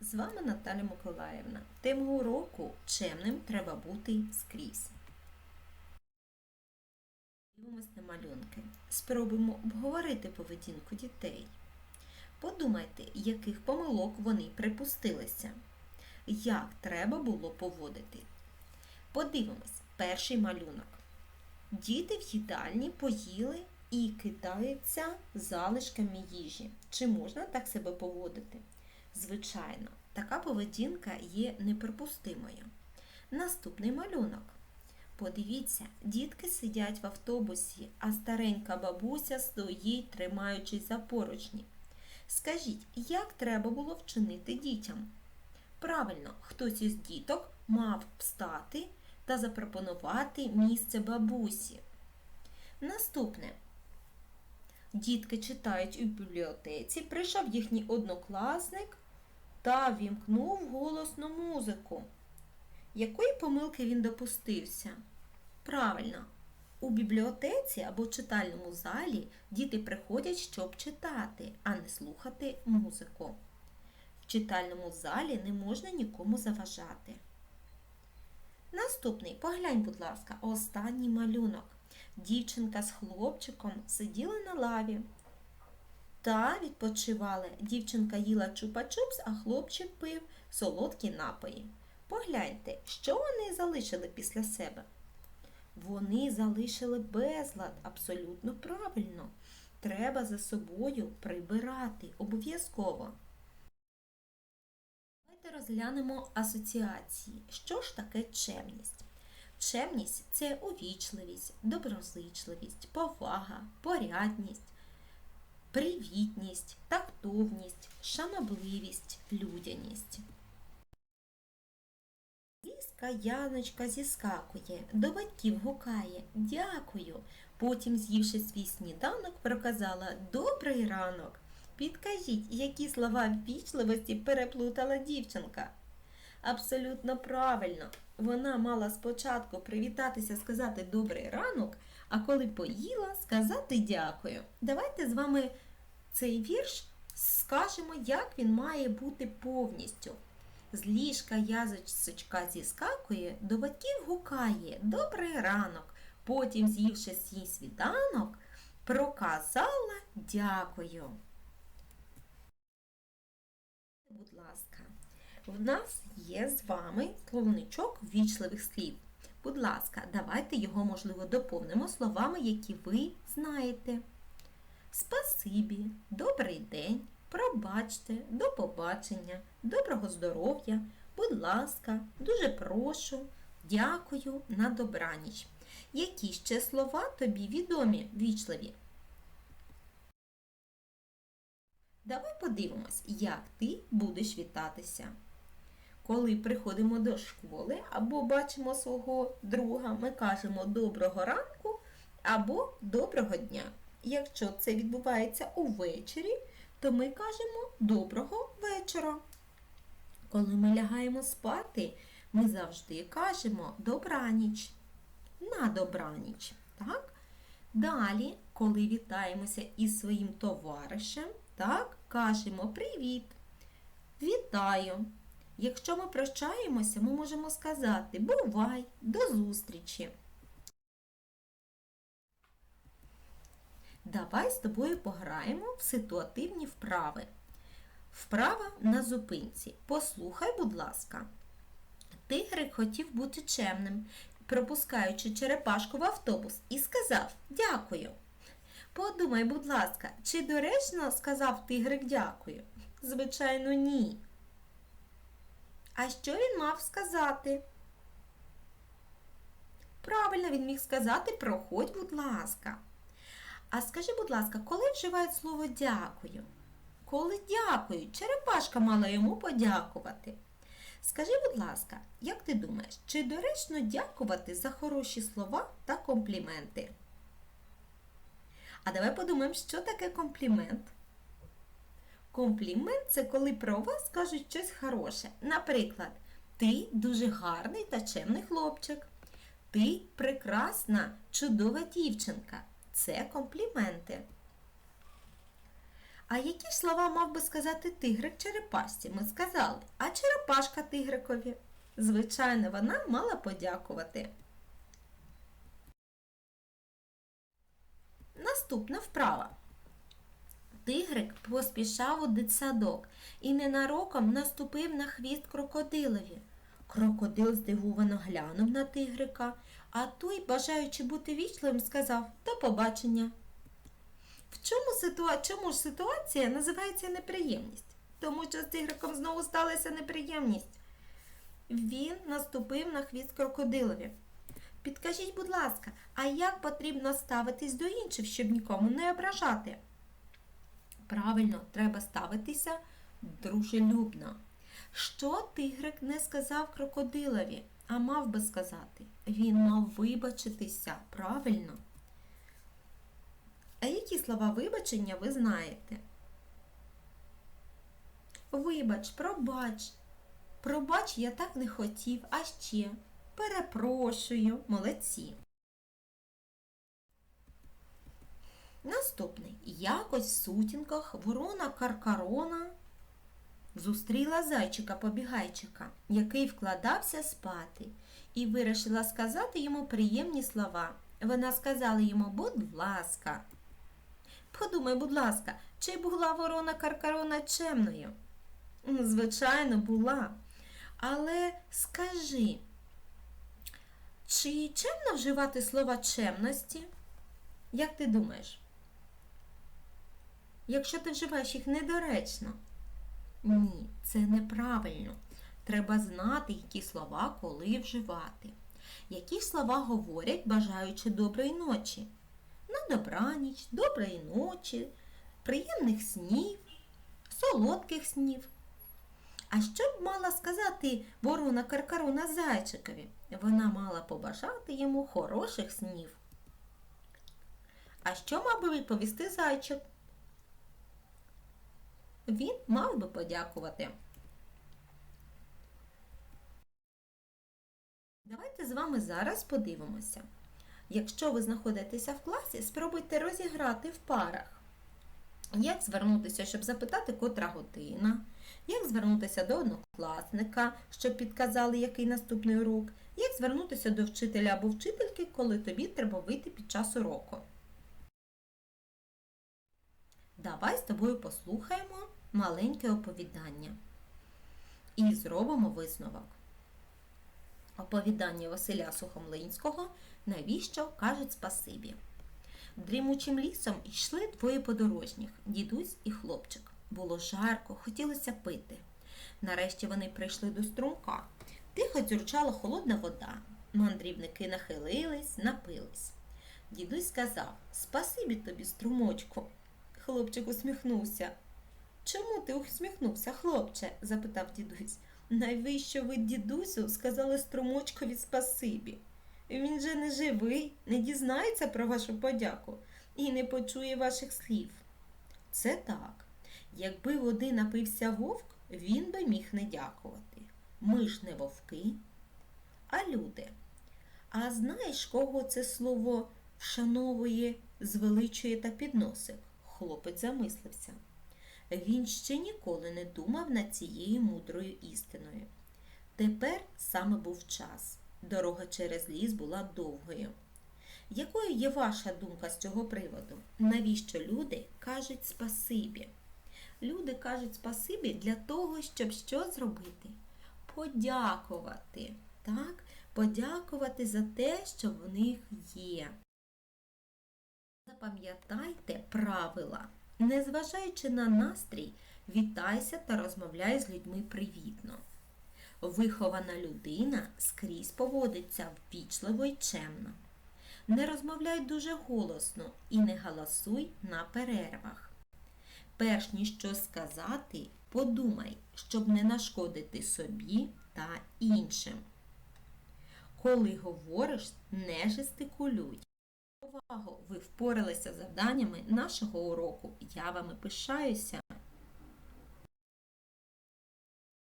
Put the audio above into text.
З вами Наталя Миколаївна. Тема уроку чемним треба бути скрізь. Дивимось на малюнки. Спробуємо обговорити поведінку дітей. Подумайте, яких помилок вони припустилися. Як треба було поводити. Подивимось перший малюнок. Діти в їдальні поїли і кидаються залишками їжі. Чи можна так себе поводити? Звичайно, така поведінка є неприпустимою. Наступний малюнок. Подивіться, дітки сидять в автобусі, а старенька бабуся стоїть, тримаючись за поручні. Скажіть, як треба було вчинити дітям? Правильно, хтось із діток мав встати та запропонувати місце бабусі. Наступне. Дітки читають у бібліотеці, прийшов їхній однокласник та вімкнув голосну музику. Якої помилки він допустився? Правильно, у бібліотеці або читальному залі діти приходять, щоб читати, а не слухати музику. В читальному залі не можна нікому заважати. Наступний, поглянь, будь ласка, останній малюнок. Дівчинка з хлопчиком сиділи на лаві та відпочивали. Дівчинка їла чупа-чупс, а хлопчик пив солодкі напої. Погляньте, що вони залишили після себе. Вони залишили безлад абсолютно правильно. Треба за собою прибирати обов'язково. Давайте розглянемо асоціації. Що ж таке чемність? Чемність це увічливість, доброзичливість, повага, порядність, привітність, тактовність, шанобливість, людяність. Ліска Яночка зіскакує, до батьків гукає Дякую. Потім, з'ївши свій сніданок, проказала Добрий ранок. Підкажіть, які слова ввічливості переплутала дівчинка. Абсолютно правильно. Вона мала спочатку привітатися, сказати добрий ранок, а коли поїла, сказати дякую. Давайте з вами цей вірш скажемо, як він має бути повністю. З ліжка язичка зіскакує, до батьків гукає Добрий ранок. Потім, з'ївши свій світанок, проказала дякую. Будь ласка, в нас є з вами словничок ввічливих слів. Будь ласка, давайте його, можливо, доповнимо словами, які ви знаєте. Спасибі, добрий день, пробачте, до побачення, доброго здоров'я, будь ласка, дуже прошу, дякую, на добраніч. Які ще слова тобі відомі, вічливі? Давай подивимось, як ти будеш вітатися. Коли приходимо до школи або бачимо свого друга, ми кажемо доброго ранку або доброго дня. Якщо це відбувається увечері, то ми кажемо доброго вечора. Коли ми лягаємо спати, ми завжди кажемо добраніч. На добраніч. Так? Далі, коли вітаємося із своїм товаришем, так, кажемо привіт. Вітаю! Якщо ми прощаємося, ми можемо сказати бувай, до зустрічі. Давай з тобою пограємо в ситуативні вправи. Вправа на зупинці. Послухай, будь ласка. Тигрик хотів бути чемним, пропускаючи черепашку в автобус, і сказав Дякую. Подумай, будь ласка, чи доречно сказав тигрик дякую? Звичайно, ні. А що він мав сказати? Правильно, він міг сказати проходь, будь ласка. А скажи, будь ласка, коли вживають слово дякую? Коли дякую, черепашка мала йому подякувати. Скажи, будь ласка, як ти думаєш, чи доречно дякувати за хороші слова та компліменти? А давай подумаємо, що таке комплімент. Комплімент це коли про вас кажуть щось хороше. Наприклад, ти дуже гарний та чемний хлопчик. Ти прекрасна, чудова дівчинка. Це компліменти. А які ж слова мав би сказати тигрик черепашці? Ми сказали, а черепашка тигрикові. Звичайно, вона мала подякувати. Наступна вправа. Тигрик поспішав у дитсадок і ненароком наступив на хвіст крокодилові. Крокодил здивовано глянув на тигрика, а той, бажаючи бути вічливим, сказав до побачення. В чому, ситуа... чому ж ситуація називається неприємність? Тому що з тигриком знову сталася неприємність. Він наступив на хвіст крокодилові. Підкажіть, будь ласка, а як потрібно ставитись до інших, щоб нікому не ображати? Правильно, треба ставитися дружелюбно. Що тигрик не сказав крокодилові, а мав би сказати? Він мав вибачитися, правильно? А які слова вибачення ви знаєте? Вибач, пробач. Пробач, я так не хотів, а ще перепрошую, молодці. Наступний. Якось в сутінках ворона Каркарона зустріла зайчика-побігайчика, який вкладався спати, і вирішила сказати йому приємні слова. Вона сказала йому, будь ласка. Подумай, будь ласка, чи була ворона Каркарона чемною? Звичайно, була. Але скажи, чи чемно вживати слова чемності? Як ти думаєш? Якщо ти вживаєш їх недоречно? Ні, це неправильно. Треба знати, які слова коли вживати. Які слова говорять, бажаючи доброї ночі? На добраніч, доброї ночі, приємних снів, солодких снів. А що б мала сказати ворона Каркарона зайчикові? Вона мала побажати йому хороших снів. А що мав би відповісти зайчик? Він мав би подякувати. Давайте з вами зараз подивимося. Якщо ви знаходитеся в класі, спробуйте розіграти в парах. Як звернутися, щоб запитати, котра година, як звернутися до однокласника, щоб підказали, який наступний урок, як звернутися до вчителя або вчительки, коли тобі треба вийти під час уроку. Давай з тобою послухаємо маленьке оповідання і зробимо висновок. Оповідання Василя Сухомлинського Навіщо кажуть спасибі. Дрімучим лісом йшли двоє подорожніх дідусь і хлопчик. Було жарко, хотілося пити. Нарешті вони прийшли до струмка. Тихо дзюрчала холодна вода. Мандрівники нахилились, напились. Дідусь сказав Спасибі тобі, струмочку. Хлопчик усміхнувся. Чому ти усміхнувся, хлопче? запитав дідусь. Найвищо ви, дідусю, сказали струмочкові спасибі. Він же не живий, не дізнається про вашу подяку і не почує ваших слів. Це так. Якби води напився вовк, він би міг не дякувати. Ми ж не вовки, а люди. А знаєш, кого це слово вшановує, звеличує та підносить? Хлопець замислився. Він ще ніколи не думав над цією мудрою істиною. Тепер саме був час. Дорога через ліс була довгою. Якою є ваша думка з цього приводу? Навіщо люди кажуть спасибі? Люди кажуть спасибі для того, щоб що зробити? Подякувати. Так? Подякувати за те, що в них є. Запам'ятайте правила. Незважаючи на настрій, вітайся та розмовляй з людьми привітно. Вихована людина скрізь поводиться ввічливо й чемно. Не розмовляй дуже голосно і не галасуй на перервах. Перш ніж щось сказати, подумай, щоб не нашкодити собі та іншим. Коли говориш, не жестикулюй. Увагу! Ви впоралися з завданнями нашого уроку. Я вами пишаюся.